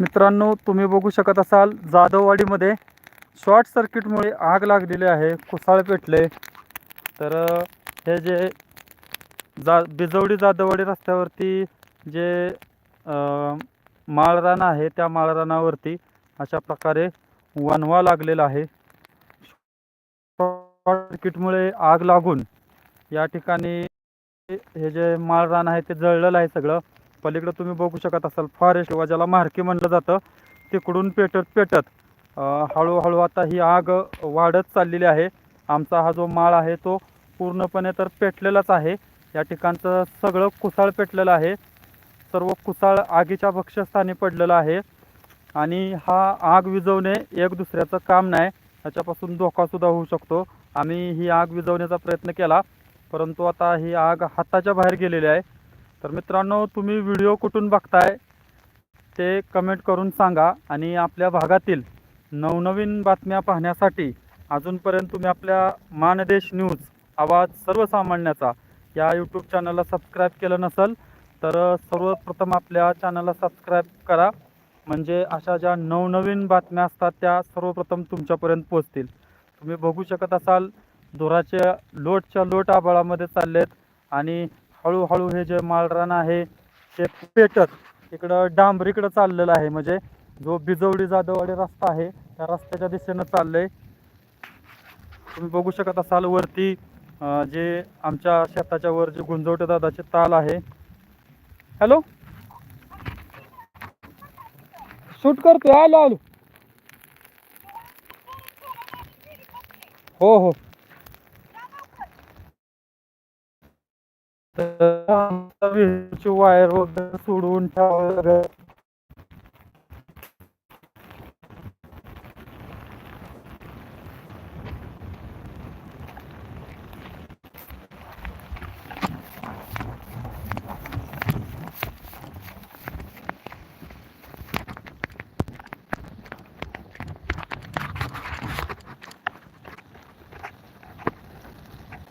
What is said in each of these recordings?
मित्रांनो तुम्ही बघू शकत असाल जाधववाडीमध्ये शॉर्ट सर्किटमुळे आग लागलेली आहे कुसाळ पेटले. तर हे जे जा बिजवडी जाधववाडी रस्त्यावरती जे माळरान आहे त्या माळरानावरती अशा प्रकारे वनवा लागलेला आहे. शॉर्ट सर्किटमुळे आग लागून या ठिकाणी हे जे माळरान आहे ते जळलेलं आहे सगळं. पलीकडे तुम्ही बघू शकत असाल फॉरेस्ट किंवा ज्याला मारकी म्हणलं जातं तिकडून पेटत पेटत हळूहळू आता ही आग वाढत चाललेली आहे. आमचा हा जो माळ आहे तो पूर्णपणे तर पेटलेलाच आहे. या ठिकाणचं सगळं कुसाळ पेटलेलं आहे. सर्व कुसाळ आगीच्या भक्ष्यस्थानी पडलेलं आहे. आणि हा आग विझवणे एक दुसऱ्याचं काम नाही. याच्यापासून धोकासुद्धा होऊ शकतो. आम्ही ही आग विझवण्याचा प्रयत्न केला परंतु आता ही आग हाताच्या बाहेर गेलेली आहे. तर मित्रांनो तुम्ही व्हिडिओ कुठून बघताय ते कमेंट करून सांगा आणि आपल्या भागातील नवनवीन बातम्या पाहण्यासाठी अजूनपर्यंत तुम्ही आपल्या मानदेश न्यूज आवाज सर्वसामान्याचा या यूट्यूब चॅनलला सबस्क्राईब केलं नसेल तर सर्वप्रथम आपल्या चॅनलला सबस्क्राईब करा. म्हणजे अशा ज्या नवनवीन बातम्या असतात त्या सर्वप्रथम तुमच्यापर्यंत पोहोचतील. तुम्ही बघू शकत असाल धुराच्या लोटच्या लोट आबाळामध्ये चाललेत आणि हळूहळू हे जे माळरान आहे ते पेटत इकडं डांबरीकडं चाललेलं आहे. म्हणजे जो बिजवडी जाधववाडी रस्ता आहे त्या रस्त्याच्या दिशेनं चाललंय. तुम्ही बघू शकत असाल वरती जे आमच्या शेताच्या वर जे गुंजवटे दादाचे ताल आहे. हॅलो? शूट करतोय आलो आलो. हो हो. तर वायर वगैरे सोडवून ठेवा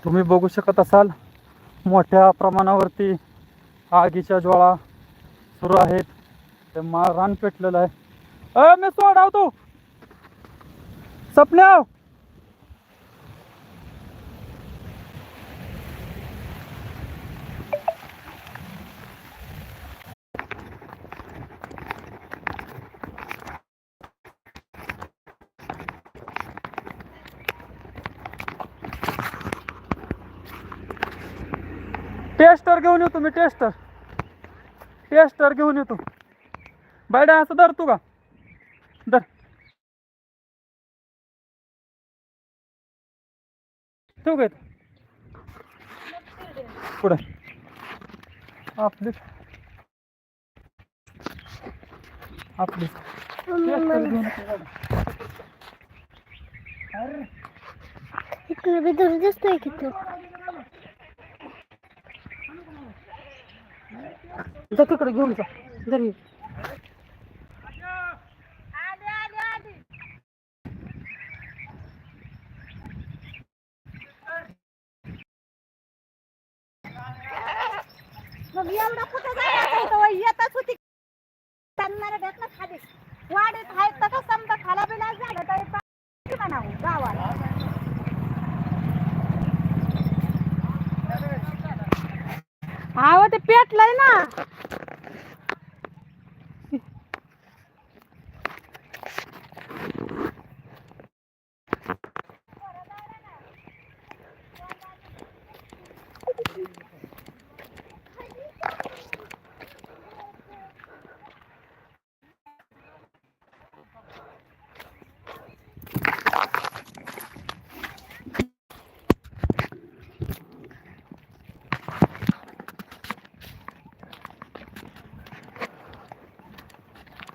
तुम्ही बघू शकत असाल मोठ्या प्रमाणावरती आगीच्या ज्वाळा सुरू आहेत. ते मा रान पेटलेलं आहे. अ मी सोडावतो. सपन्याव टेस्टर घेऊन येतो मी टेस्टर. टेस्टर घेऊन येतो. बायडा असं धर तू का? धर. ठेवू का पुढे. आपली. आपली. टेस्टर घेऊन येतो बायडा. इकडे बी दूर दिसतोय की तू. जा तिकडे घेऊन जा. घरी मग एवढा कुठं जायचं होतं वय? येतच होती. त्यांना भेटलं खाली. वाढीत आहेत तर समजा खाला बिला झालं तरी पाणी म्हणावं गावाला. आव ते पेटलंय ना.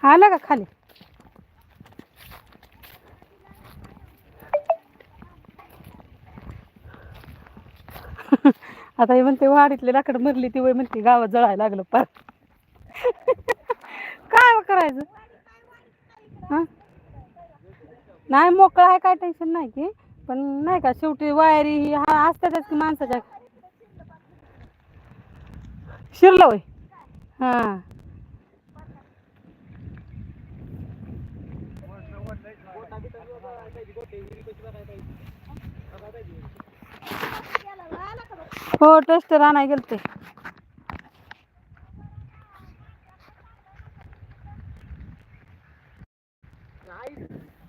आला का खाली? आता हे म्हणते वाडीतले लाकड मरली ती वय म्हणते गावात जळायला लागलं पार. काय करायचं? नाही मोकळा आहे काय टेन्शन नाही की. पण नाही का शेवटी वायरी ही हा असतातच की माणसाच्या. शिरलं वय. हां. हो टेस्टर आणाय गेलते.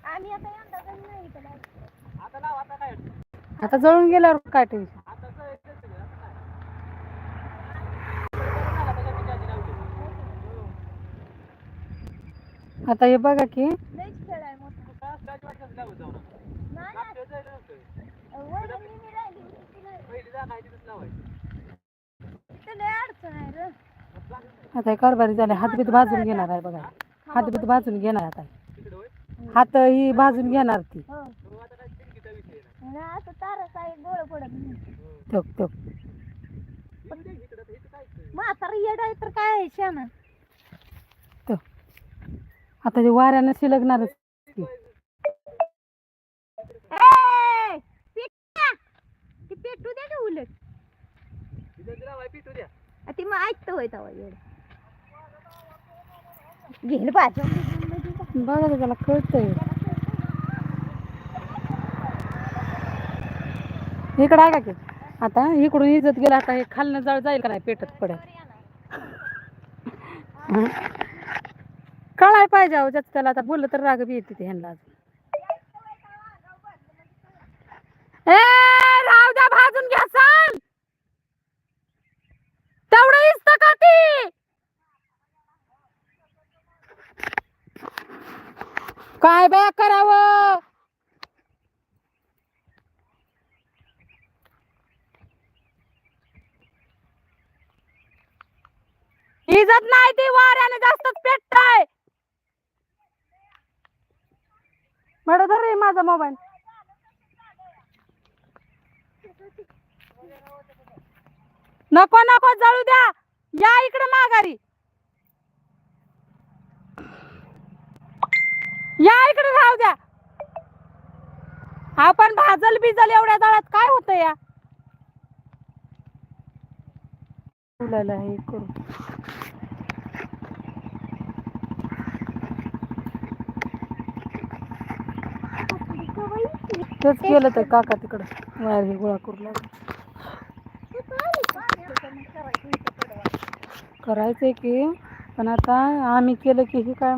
आम्ही आता नाही इथं आता जळून गेल्यावर काय टेन्शन आता हे बघा की आता हे कारभारी झाले हातबीत भाजून घेणार आहे बघा. हातबीत भाजून घेणार आता. हात ही भाजून घेणार ती. ठोक ठोक म्हातारा येड आहे तर काय आहे शाना ठोक आता ते वाऱ्यानं शिलगणारच ती. ए, पिट्या! ती पेटू दे का उलट. आ, ती मग ऐकतं होय तवा घेल बघा त्याला कळतंय. इकडं आला की. आता इकडून इजत गेला आता हे खालनं जळ जाईल का नाही पेटत पडेल. कळाय पाहिजे अहो ज्याचं त्याला आता बोललं तर राग बी येते ते ह्यांना अजून ए राहू द्या भाजून घ्या सांग तेवढं इस्त का ती काय बा करावं? इजत नाही ती वाऱ्याने जास्तच पेटताय मॅडम धर रे माझा मोबाईल. नको नको जळू द्या. या इकडे माघारी या इकडे राहू द्या आपण भाजल बिजल एवढ्या जाळ्यात काय होत या? बोलायला हे करू. तेच केलं तर काका तिकडं. वायर गोळा करू लागला. करायचंय की पण आता आम्ही केलं की हे काय